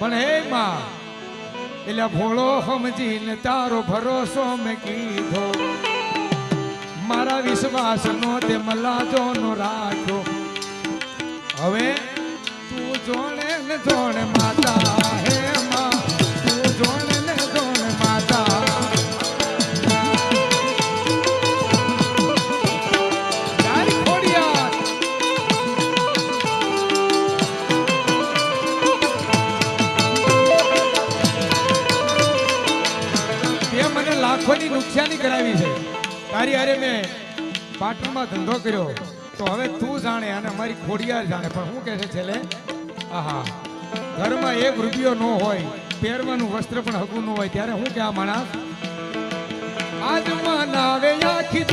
પણ હે માં, એટલે ભોળો સમજીને તારો ભરોસો મેં કીધો. મારા વિશ્વાસ નો તે મલાજો નો રાખ્યો હવે તું જોણે ને જોણે માતા તે લાખોની નુકસાની કરાવી છે. તારી હારે મેં પાટણમાં ધંધો કર્યો. તો હવે તું જાણે અને મારી ખોડિયાર જાણે. પણ શું કહે છે છેલ્લે? આહા. ઘરમાં એક રૂપિયો ન હોય, પહેરવાનું વસ્ત્ર પણ હગું ન હોય, ત્યારે હું કે આ માણસ? આજ મનાવે આખી